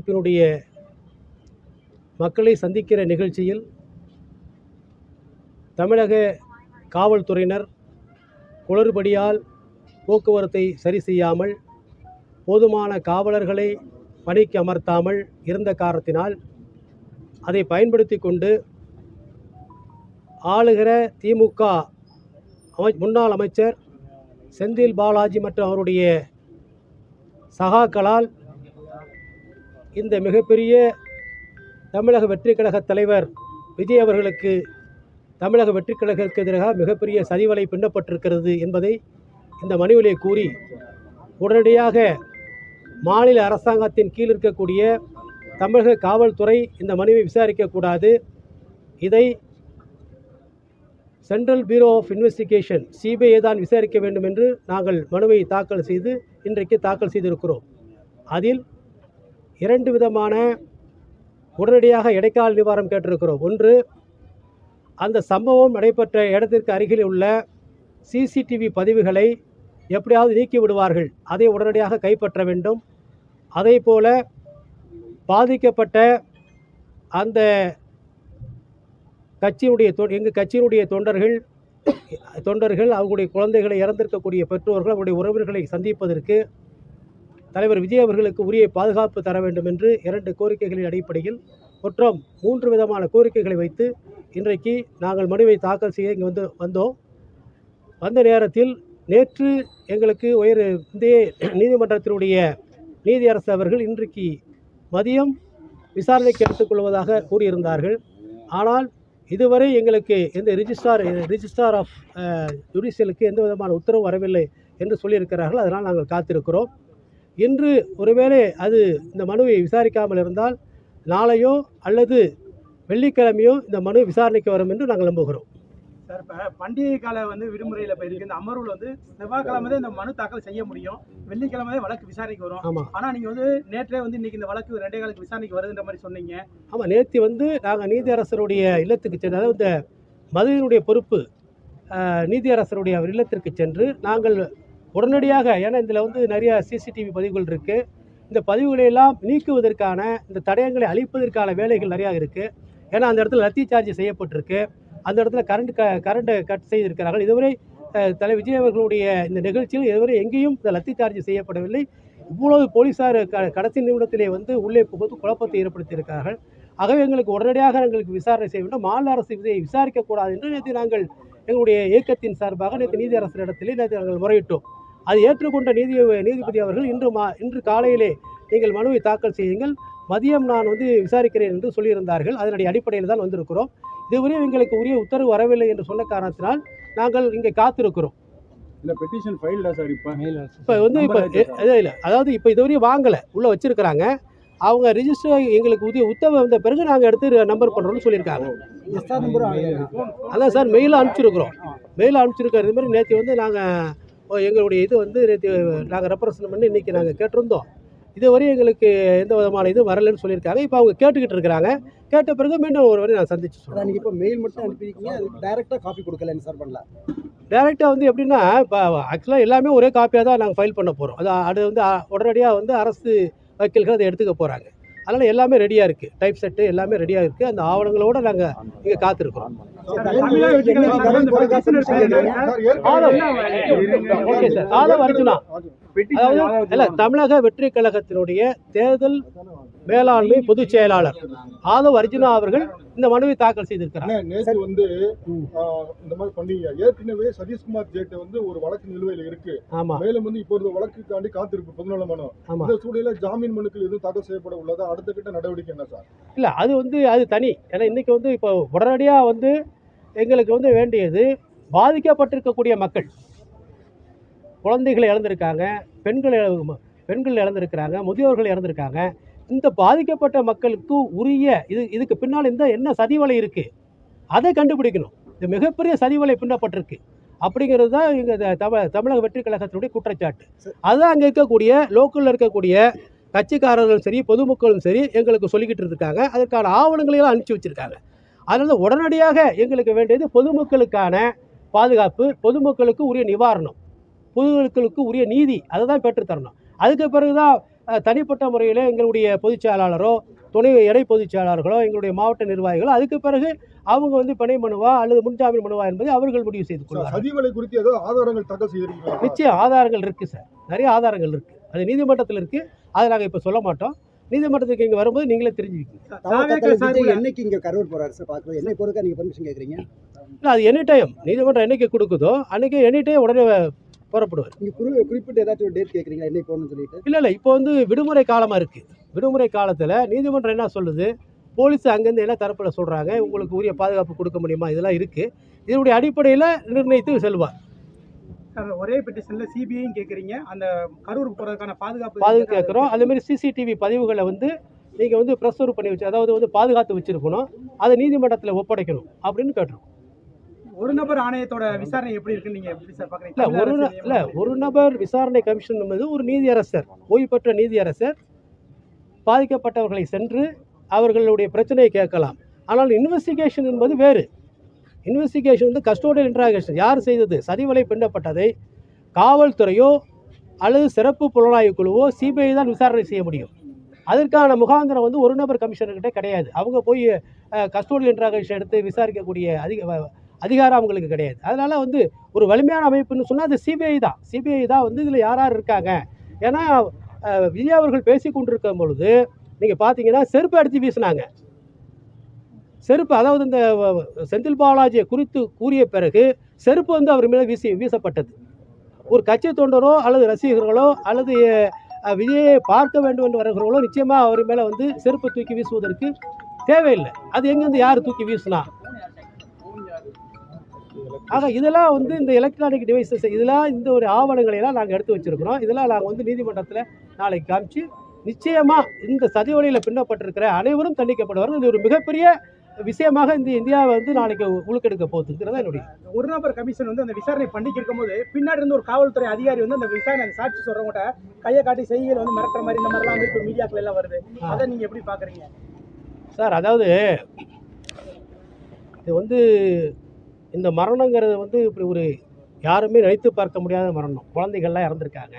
பினுடைய மக்களை சந்திக்கிற நிகழ்ச்சியில் தமிழக காவல்துறையினர் குளறுபடியால் போக்குவரத்தை சரி செய்யாமல் போதுமான காவலர்களை பணிக்கு அமர்த்தாமல் இருந்த காரணத்தினால் அதை பயன்படுத்தி கொண்டு ஆளுகிற திமுக அமை முன்னாள் அமைச்சர் செந்தில் பாலாஜி மற்றும் அவருடைய சகாக்களால் இந்த மிகப்பெரிய தமிழக வெற்றிக் கழக தலைவர் விஜய் அவர்களுக்கு தமிழக வெற்றிக் கழகத்திற்கு எதிராக மிகப்பெரிய சதிவலை பின்னப்பட்டிருக்கிறது என்பதை இந்த மனுவிலே கூறி உடனடியாக மாநில அரசாங்கத்தின் கீழ் இருக்கக்கூடிய தமிழக காவல்துறை இந்த மனுவை விசாரிக்கக்கூடாது இதை central bureau of investigation CBI தான் விசாரிக்க வேண்டும் என்று நாங்கள் மனுவை தாக்கல் செய்து இன்றைக்கு தாக்கல் செய்திருக்கிறோம். அதில் இரண்டு விதமான உடனடியாக இடைக்கால நிவாரணம் கேட்டிருக்கிறோம். ஒன்று அந்த சம்பவம் நடைபெற்ற இடத்திற்கு அருகில் உள்ள சிசிடிவி பதிவுகளை எப்படியாவது நீக்கி விடுவார்கள். அதை உடனடியாக கைப்பற்ற வேண்டும். அதே போல பாதிக்கப்பட்ட அந்த கட்சியினுடைய தொ எங்கள் கட்சியினுடைய தொண்டர்கள் தொண்டர்கள் அவங்களுடைய குழந்தைகளை இறந்திருக்கக்கூடிய பெற்றோர்கள் அவருடைய உறவினர்களை சந்திப்பதற்கு தலைவர் விஜய் அவர்களுக்கு உரிய பாதுகாப்பு தர வேண்டும் என்று இரண்டு கோரிக்கைகளின் அடிப்படையில் மற்றும் மூன்று விதமான கோரிக்கைகளை வைத்து இன்றைக்கு நாங்கள் மனுவை தாக்கல் செய்ய இங்கே வந்து வந்தோம். வந்த நேரத்தில் நேற்று எங்களுக்கு உயர் இந்திய நீதிமன்றத்தினுடைய நீதியரசு அவர்கள் இன்றைக்கு மதியம் விசாரணைக்கு எடுத்துக்கொள்வதாக கூறியிருந்தார்கள். ஆனால் இதுவரை எங்களுக்கு எந்த ரிஜிஸ்டார் ரிஜிஸ்டார் ஆஃப் ஜுடிஷியலுக்கு எந்த விதமான உத்தரவு வரவில்லை என்று சொல்லியிருக்கிறார்கள். அதனால் நாங்கள் காத்திருக்கிறோம். இன்று ஒருவேளை அது இந்த மனுவை விசாரிக்காமல் இருந்தால் நாளையோ அல்லது வெள்ளிக்கிழமையோ இந்த மனு விசாரணைக்கு வரும் என்று நாங்கள் நம்புகிறோம். சார் இப்போ பண்டிகை கால வந்து விடுமுறையில் இப்போ இந்த அமர்வில் வந்து செவ்வாய்க்கிழமை தான் இந்த மனு தாக்கல் செய்ய முடியும். வெள்ளிக்கிழமை வழக்கு விசாரணைக்கு வரும். ஆமாம் ஆனால் நீங்கள் வந்து நேற்றே வந்து இன்னைக்கு இந்த வழக்கு ரெண்டே காலுக்கு விசாரணைக்கு வருதுன்ற மாதிரி சொன்னீங்க. ஆமாம் நேற்று வந்து நாங்கள் நீதியரசருடைய இல்லத்துக்கு சென்று அதாவது இந்த மதுவினுடைய பொறுப்பு நீதியரசருடைய அவர் இல்லத்திற்கு சென்று நாங்கள் உடனடியாக ஏன்னா இதில் வந்து நிறைய சிசிடிவி பதிவுகள் இருக்குது இந்த பதிவுகளை எல்லாம் நீக்குவதற்கான இந்த தடயங்களை அழிப்பதற்கான வேலைகள் நிறையா இருக்குது ஏன்னா அந்த இடத்துல லத்தி சார்ஜ் செய்யப்பட்டிருக்கு. அந்த இடத்துல கரண்ட் க கரண்ட்டை கட் செய்திருக்கிறார்கள். இதுவரை தலை விஜய் அவர்களுடைய இந்த நிகழ்ச்சியில் இதுவரை எங்கேயும் இந்த லத்தி சார்ஜ் செய்யப்படவில்லை. இவ்வளவு போலீஸார் க கடைசி நிமிடத்திலே வந்து உள்ளே புகுந்து குழப்பத்தை ஏற்படுத்தியிருக்கிறார்கள். ஆகவே எங்களுக்கு உடனடியாக எங்களுக்கு விசாரணை செய்ய வேண்டும். மாநில அரசு இதை விசாரிக்கக்கூடாது என்று நேற்று நாங்கள் எங்களுடைய இயக்கத்தின் சார்பாக நேற்று நீதியரசரிடத்திலே நேற்று நாங்கள் முறையிட்டோம். அது ஏற்றுக்கொண்ட நீதி நீதிபதி அவர்கள் இன்று மா இன்று காலையிலே நீங்கள் மனுவை தாக்கல் செய்யுங்கள். மதியம் நான் வந்து விசாரிக்கிறேன் என்று சொல்லியிருந்தார்கள். அதனுடைய அடிப்படையில் தான் வந்திருக்கிறோம். இதுவரை எங்களுக்கு உரிய உத்தரவு வரவில்லை என்று சொன்ன காரணத்தினால் நாங்கள் இங்கே காத்திருக்கிறோம். இல்ல பெட்டிஷன் ஃபைல்டா சார் இப்ப இப்போ வந்து இப்போ இல்லை இல்லை. அதாவது இப்போ இதுவரையும் வாங்கலை. உள்ளே வச்சுருக்கிறாங்க. அவங்க ரிஜிஸ்டர் எங்களுக்கு உதவி உத்தரவு வந்த பிறகு நாங்கள் எடுத்து நம்பர் பண்ணுறோம்னு சொல்லியிருக்காங்க. அதான் சார் மெயிலில் அனுப்பிச்சிருக்கிறோம். மெயிலில் அனுப்பிச்சிருக்கோம் இது மாதிரி நேற்று வந்து நாங்கள் எங்களுடைய இது வந்து நாங்கள் ரெப்ரசன்ட் பண்ணி இன்றைக்கி நாங்கள் கேட்டிருந்தோம். இதுவரை எங்களுக்கு எந்த விதமான இது வரலைன்னு சொல்லியிருக்காங்க. இப்போ அவங்க கேட்டுக்கிட்டு இருக்கிறாங்க. கேட்ட பிறகு மீண்டும் ஒரு வரை நான் சந்திச்சு சொல்கிறேன் அதான் நீங்க இப்போ மெயில் மட்டும் அனுப்பியிருக்கீங்க. அது டைரக்டா காப்பி கொடுக்கலன்னு சார் பண்ணல. டேரெக்டாக வந்து எப்படின்னா இப்போ ஆக்சுவலாக எல்லாமே ஒரே காப்பியாக தான் நாங்கள் ஃபைல் பண்ண போகிறோம் அது அது வந்து உடனடியாக வந்து அரசு வக்கீல்கள் அதை எடுத்துக்க போகிறாங்க அதனால் எல்லாமே ரெடியாக இருக்குது டைப் செட்டு எல்லாமே ரெடியாக இருக்குது அந்த ஆவணங்களோட நாங்கள் இங்கே காத்திருக்கிறோம். ஓகே சார் ஆதவ் அர்ஜுனா அதாவது இல்ல தமிழக வெற்றி கழகத்தினுடைய தேர்தல் மேலாண்மை பொதுச் செயலாளர். ஆதவ் அர்ஜுனா அவர்கள் இந்த மனுவை தாக்கல் செய்திருக்கிறார். நேத்து வந்து இந்த மாதிரி பண்ணீங்க. ஏற்கனவே சதீஷ்குமார் ஜேட்டு வந்து ஒரு வழக்கு நிலுவையில் இருக்கு. ஆமா. மேலும் வந்து இப்போ ஒரு வழக்குக்காண்டி காத்திருக்கு பொதுநல மனு. ஆமா. இந்த சூழலில் ஜாமீன் மனுக்கள் எதுவும் தாக்கல் செய்யப்பட உள்ளதா? அடுத்த கட்ட நடவடிக்கை என்ன சார்? இல்ல அது வந்து அது தனி. ஏன்னா இன்னைக்கு வந்து இப்போ உடனடியா வந்து எங்களுக்கு வந்து வேண்டியது பாதிக்கப்பட்டிருக்கக்கூடிய மக்கள். குழந்தைகள் இழந்திருக்காங்க பெண்கள் பெண்கள் இழந்திருக்கிறாங்க முதியோர்கள் இறந்திருக்காங்க இந்த பாதிக்கப்பட்ட மக்களுக்கு உரிய இது இதுக்கு பின்னால் இந்த என்ன சதிவலை இருக்குது அதை கண்டுபிடிக்கணும். இது மிகப்பெரிய சதிவலை பின்னப்பட்டிருக்கு. அப்படிங்கிறது தான் எங்கள் தமிழ் தமிழக வெற்றி கழகத்தினுடைய குற்றச்சாட்டு. அதுதான் அங்கே இருக்கக்கூடிய லோக்கலில் இருக்கக்கூடிய கட்சிக்காரர்களும் சரி பொதுமக்களும் சரி எங்களுக்கு சொல்லிக்கிட்டு இருக்காங்க. அதற்கான ஆவணங்களை எல்லாம் அனுப்பிச்சி வச்சுருக்காங்க. அதனால் உடனடியாக எங்களுக்கு வேண்டியது பொதுமக்களுக்கான பாதுகாப்பு பொதுமக்களுக்கு உரிய நிவாரணம் பொதுமக்களுக்கு உரிய நீதி அதை தான் பெற்றுத்தரணும் அதுக்கு பிறகு தான் தனிப்பட்ட முறையில் எங்களுடைய பொதுச் செயலாளரோ துணை இணை பொதுச் செயலாளர்களோ எங்களுடைய மாவட்ட நிர்வாகிகளோ அதுக்கு பிறகு அவங்க வந்து பிணை மனுவா அல்லது முன்ஜாமீன் மனுவா என்பதை அவர்கள் முடிவு செய்து கொள்வார்கள். சதிவலை குறித்து ஏதோ ஆதாரங்கள் தாக்கல் செய்திருக்கீங்களா நிச்சயம் ஆதாரங்கள் இருக்குது சார். நிறைய ஆதாரங்கள் இருக்குது அது நீதிமன்றத்தில் இருக்குது அதை நாங்கள் இப்போ சொல்ல மாட்டோம். நீதிமன்றத்துக்கு இங்கே வரும்போது நீங்களே தெரிஞ்சுக்கிங்க. என்னைக்கு இங்க கரூர் போறாரு சார்? பார்க்கணும். என்னை பொறுக்க நீங்க பெர்மிஷன் கேக்குறீங்க? இல்லை அது எனி டைம் நீதிமன்றம் என்னைக்கு கொடுக்குதோ அன்றைக்கி எனி டைம் உடனே புறப்படுவார். நீங்க குறி குறிப்பிட்டு ஏதாச்சும் ஒரு டேட் கேக்குறீங்களா? என்னை போகணும்னு சொல்லிட்டு? இல்லை இல்லை. இப்போ வந்து விடுமுறை காலமாக இருக்குது விடுமுறை காலத்தில் நீதிமன்றம் என்ன சொல்லுது? போலீஸ் அங்கேருந்து என்ன தரப்பில் சொல்கிறாங்க உங்களுக்கு உரிய பாதுகாப்பு கொடுக்க முடியுமா? இதெல்லாம் இருக்குது இதனுடைய அடிப்படையில் நிர்ணயித்து செல்வார். ஒரே பெட்டிஷன்ல சிபிஐயும் கேக்குறீங்க. அந்த கரூருக்கு போறதுக்கான பாதுகாப்பு பாதுகாப்பு கேட்குறோம் அதேமாதிரி சிசிடிவி பதிவுகளை வந்து நீங்கள் வந்து ப்ரெஸ்ஸர் பண்ணி வச்சு அதாவது வந்து பாதுகாத்து வச்சுருக்கணும். அதை நீதிமன்றத்தில் ஒப்படைக்கணும் அப்படின்னு கேட்டிருக்கோம். ஒரு நபர் ஆணையத்தோட விசாரணை எப்படி இருக்குன்னு நீங்க எப்படி சார் பாக்குறீங்க? இல்லை ஒரு இல்லை ஒரு நபர் விசாரணை கமிஷன் என்பது ஒரு நீதியரசர் ஓய்வு பெற்ற நீதியரசர் பாதிக்கப்பட்டவர்களை சென்று அவர்களுடைய பிரச்சனையை கேட்கலாம். ஆனால் இன்வெஸ்டிகேஷன் என்பது வேறு. இன்வெஸ்டிகேஷன் வந்து கஸ்டோடியல் இன்ட்ராகேஷன் யார் செய்தது? சதிவலை பின்னப்பட்டதை காவல்துறையோ அல்லது சிறப்பு புலனாய்வு குழுவோ சிபிஐ தான் விசாரணை செய்ய முடியும். அதற்கான முகாந்திரம் வந்து ஒரு நபர் கமிஷனர்கிட்ட கிடையாது. அவங்க போய் கஸ்டோடியல் இன்ட்ராகேஷன் எடுத்து விசாரிக்கக்கூடிய அதிக அதிகாரம் அவங்களுக்கு கிடையாது. அதனால் வந்து ஒரு வலிமையான அமைப்புன்னு சொன்னால் அது சிபிஐ தான். சிபிஐ தான் வந்து இதில் யார் யார் இருக்காங்க? ஏன்னா விஜய் அவர்கள் பேசி கொண்டிருக்கும் பொழுது நீங்கள் பார்த்தீங்கன்னா செருப்பு அடித்து வீசினாங்க. செருப்பு அதாவது இந்த செந்தில் பாலாஜியை குறித்து கூறிய பிறகு செருப்பு வந்து அவர் மேலே வீசி வீசப்பட்டது. ஒரு கட்சி தொண்டரோ அல்லது ரசிகர்களோ அல்லது விஜயை பார்க்க வேண்டும் என்று வருகிறவர்களோ நிச்சயமாக அவர் மேலே வந்து செருப்பு தூக்கி வீசுவதற்கு தேவையில்லை. அது எங்கேருந்து யார் தூக்கி வீசினா? ஆக இதெல்லாம் வந்து இந்த எலக்ட்ரானிக் டிவைசஸ் இதெல்லாம் இந்த ஒரு ஆவணங்களை எல்லாம் நாங்கள் எடுத்து வச்சிருக்கிறோம். இதெல்லாம் நாங்கள் வந்து நீதிமன்றத்தில் நாளைக்கு காமிச்சு நிச்சயமாக இந்த சதிவழியில் பின்னப்பட்டிருக்கிற அனைவரும் தண்டிக்கப்படுவார்கள். இது ஒரு மிகப்பெரிய விஷயமாக இந்த இந்தியாவை வந்து நாளைக்கு உழுக்கெடுக்க போகுதுங்கிறதா என்னுடைய ஒரு நபர் கமிஷன் வந்து அந்த விசாரணை பண்ணிட்டு இருக்கும்போது பின்னாடி இருந்து ஒரு காவல்துறை அதிகாரி வந்து அந்த விசாரணை சாட்சி சொல்றவங்க கையை காட்டி செய்கையில் வந்து மிரட்டுற மாதிரி இந்த மாதிரிலாம் வந்து இப்போ மீடியாக்கள் எல்லாம் வருது. அதை நீங்க எப்படி பாக்குறீங்க? சார் அதாவது இது வந்து இந்த மரணங்கிறது வந்து இப்படி ஒரு யாருமே நினைத்து பார்க்க முடியாத மரணம். குழந்தைகள்லாம் இறந்துருக்காங்க.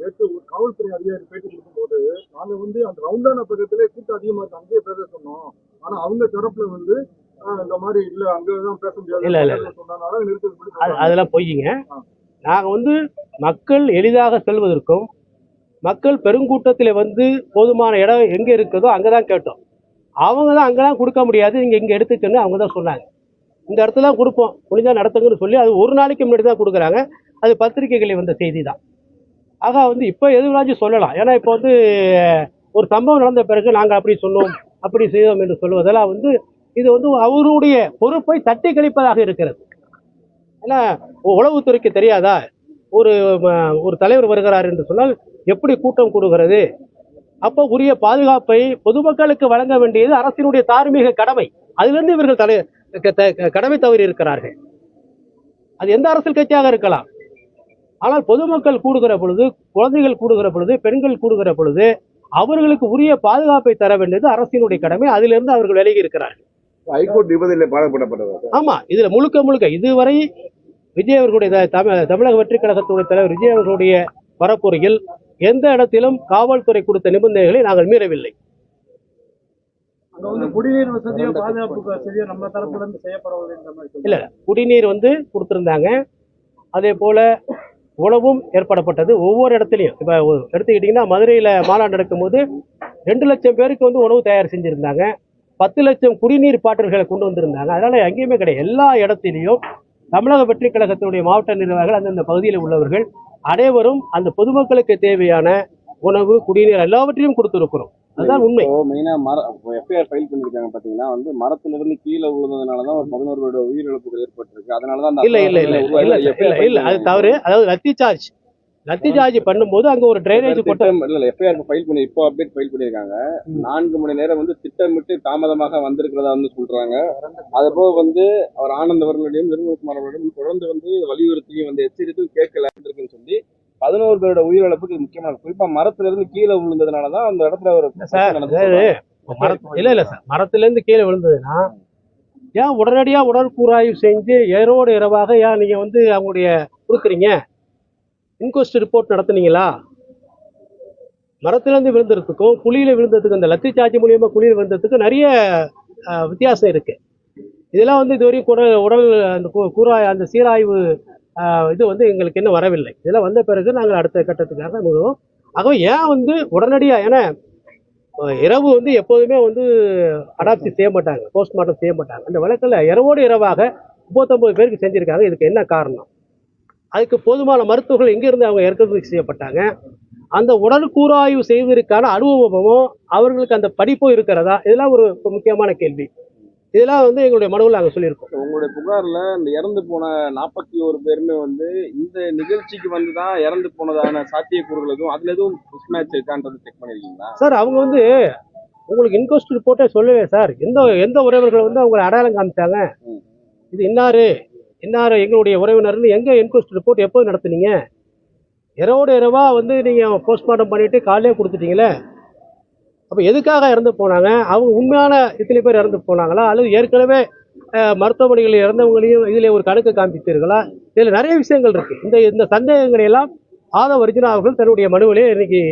நேற்று ஒரு காவல்துறை அதிகாரி பேட்டி கொடுக்கும்போது நாங்க வந்து அந்த ரவுண்டான பக்கத்திலே கூட்டம் அதிகமா இருக்கு. அங்கேயே பேச சொன்னோம். ஆனா அவங்க தரப்புல வந்து இந்த மாதிரி இல்ல அங்கதான் பேச முடியாது. இல்ல, இல்ல, சொன்னதுனால நிறுத்தம். அதெல்லாம் பொய்யுங்க நாங்கள் வந்து மக்கள் எளிதாக செல்வதற்கும் மக்கள் பெருங்கூட்டத்தில் வந்து போதுமான இடம் எங்கே இருக்குதோ அங்கே தான் கேட்டோம். அவங்க தான் அங்கெல்லாம் கொடுக்க முடியாது. நீங்கள் இங்கே எடுத்துக்கன்னு அவங்க தான் சொன்னாங்க. இந்த இடத்துல தான் கொடுப்போம். முடிஞ்சால் நடத்துங்கன்னு சொல்லி அது ஒரு நாளைக்கு முன்னாடி தான் கொடுக்குறாங்க. அது பத்திரிகைகளில் வந்த செய்தி தான் ஆக வந்து இப்போ எதுவாச்சும் சொல்லலாம். ஏன்னா இப்போ வந்து ஒரு சம்பவம் நடந்த பிறகு நாங்கள் அப்படி சொன்னோம் அப்படி செய்தோம் என்று சொல்லுவதெல்லாம் வந்து இது வந்து அவருடைய பொறுப்பை தட்டி கழிப்பதாக இருக்கிறது. ஏன்னா உளவுத்துறைக்கு தெரியாதா? ஒரு ஒரு தலைவர் வருகிறார் என்று சொன்னால் எப்படி கூட்டம் கூடுகிறது? அப்போ உரிய பாதுகாப்பை பொதுமக்களுக்கு வழங்க வேண்டியது அரசினுடைய தார்மீக கடமை. அதுலேருந்து இவர்கள் தலை கடமை தவறி இருக்கிறார்கள். அது எந்த அரசியல் கட்சியாக இருக்கலாம். ஆனால் பொதுமக்கள் கூடுகிற பொழுது குழந்தைகள் கூடுகிற பொழுது பெண்கள் கூடுகிற பொழுது அவர்களுக்கு உரிய பாதுகாப்பை தர வேண்டியது அரசினுடைய கடமை. அதிலிருந்து அவர்கள் விலகி இருக்கிறார்கள். ஹைகோர்ட் நிபந்தனை பாடப்படப்பட்டது ஆமா இதுல முழுக்க முழுக்க இதுவரை விஜய் அவர்களுடைய தமிழக வெற்றி கழகத்துடைய தலைவர் விஜய் அவர்களுடைய பரப்புரையில் எந்த இடத்திலும் காவல்துறை கொடுத்த நிபந்தனைகளை நாங்கள் மீறவில்லை. குடிநீர் வசதியோ பாதுகாப்பு வசதியோ நம்ம தரப்புல இருந்து செய்யப்படவில்லை இல்ல குடிநீர் வந்து கொடுத்துருந்தாங்க. அதே போல உணவும் ஏற்படப்பட்டது ஒவ்வொரு இடத்துலையும். இப்போ எடுத்துக்கிட்டிங்கன்னா மதுரையில் மாநாடு நடக்கும்போது ரெண்டு லட்சம் பேருக்கு வந்து உணவு தயார் செஞ்சுருந்தாங்க. பத்து லட்சம் குடிநீர் பாட்டில்களை கொண்டு வந்திருந்தாங்க. அதனால் எங்கேயுமே கிடையாது. எல்லா இடத்துலையும் தமிழக வெற்றி கழகத்தினுடைய மாவட்ட நிர்வாகிகள் அந்தந்த பகுதியில் உள்ளவர்கள் அனைவரும் அந்த பொதுமக்களுக்கு தேவையான உணவு குடிநீர் எல்லாவற்றையும் கொடுத்துருக்கிறோம். அதுதான் உண்மை. மெயினா மர எஃப்ஐஆர் ஃபைல் பண்ணிருக்காங்க பாத்தீங்கன்னா வந்து மரத்துல இருந்து கீழே விழுந்ததுனால தான் ஒரு பதினோரு உயிரிழப்புகள் ஏற்பட்டிருக்கு. அதனால தான் அந்த இல்ல இல்ல இல்ல இல்ல இல்ல இல்ல அது தவறு. அதாவது லத்தி சார்ஜ் லத்தி சார்ஜ் பண்ணும்போது அங்க ஒரு டிரைனேஜ் கொட்ட இல்ல எஃப்ஐஆர் ஃபைல் பண்ணி இப்போ அப்டேட் ஃபைல் பண்ணிருக்காங்க. நான்கு மணி நேரம் வந்து திட்டமிட்டு தாமதமாக வந்திருக்கிறதா வந்து சொல்றாங்க. அது போக வந்து அவர் ஆனந்த் அவர்களிடையும் நிர்மல்குமார் அவர்களிடம் தொடர்ந்து வந்து வலியுறுத்தியும் வந்து எச்சரித்தும் கேட்கல இருக்குன்னு சொல்லி பதினோரு பேரோட உயிரிழப்புக்கு இது முக்கியமான குறிப்பா. மரத்துல இருந்து கீழே விழுந்ததுனால தான் அந்த இடத்துல ஒரு இல்ல இல்ல சார். மரத்துல இருந்து கீழே விழுந்ததுன்னா ஏன் உடனடியா உடற்கூறாய்வு செஞ்சு இரவோடு இரவாக ஏன் நீங்க வந்து அவங்களுடைய கொடுக்குறீங்க? இன்கொஸ்ட் ரிப்போர்ட் நடத்துனீங்களா? மரத்துலேருந்து விழுந்ததுக்கும் குழியில் விழுந்ததுக்கும் அந்த லத்தி சார்ஜ் மூலியமாக குழியில் விழுந்ததுக்கும் நிறைய வித்தியாசம் இருக்குது இதெல்லாம் வந்து இதுவரையும் குடல் உடல் அந்த கூறாய் அந்த சீராய்வு இது வந்து எங்களுக்கு இன்னும் வரவில்லை. இதெல்லாம் வந்த பிறகு நாங்கள் அடுத்த கட்டத்துக்காக முழுவோம் ஆகவே ஏன் வந்து உடனடியாக ஏன்னா இரவு வந்து எப்போதுமே வந்து அடாப்டி செய்ய மாட்டாங்க போஸ்ட்மார்ட்டம் செய்ய மாட்டாங்க. அந்த வழக்கில் இரவோடு இரவாக முப்பத்தொம்பது பேருக்கு செஞ்சுருக்காங்க. இதுக்கு என்ன காரணம்? அதுக்கு போதுமான மருத்துவர்கள் எங்கேருந்து அவங்க இறக்குமதி செய்யப்பட்டாங்க? அந்த உடல் கூறாய்வு செய்வதற்கான அனுபவமும் அவர்களுக்கு அந்த படிப்பும் இருக்கிறதா? இதெல்லாம் ஒரு முக்கியமான கேள்வி. இதெல்லாம் வந்து எங்களுடைய மனுவில் நாங்கள் சொல்லியிருக்கோம். உங்களுடைய புகார்ல இந்த இறந்து போன நாற்பத்தி ஒரு பேருமே வந்து இந்த நிகழ்ச்சிக்கு வந்து தான் இறந்து போனதான சாத்தியக்கூறுகள் எதுவும் அதுல எதுவும் மிஸ்மேட்ச் இருக்கான்றது செக் பண்ணிருக்கீங்களா? சார் அவங்க வந்து உங்களுக்கு இன்கொஸ்ட் ரிப்போர்ட்டே சொல்லவே சார். எந்த எந்த உறவினர்கள் வந்து அவங்களை அடையாளம் காமிச்சாங்க. இது இன்னாரு? இன்னாரு எங்களுடைய உறவினர்னு எங்கே இன்கொஸ்ட் ரிப்போர்ட் எப்போ நடத்துனீங்க? இரவோடு இரவா வந்து நீங்கள் போஸ்ட்மார்ட்டம் பண்ணிட்டு காலையிலே கொடுத்துட்டீங்களே? அப்போ எதுக்காக இறந்து போனாங்க? அவங்க உண்மையான இத்தனை பேர் இறந்து போனாங்களா? அல்லது ஏற்கனவே மருத்துவமனைகளில் இறந்தவங்களையும் இதில் ஒரு கணக்கு காண்பித்தீர்களா? இதில் நிறைய விஷயங்கள் இருக்குது இந்த இந்த சந்தேகங்களை எல்லாம் ஆதவ அர்ஜுனா அவர்கள் தன்னுடைய மனுவிலே இன்னைக்கு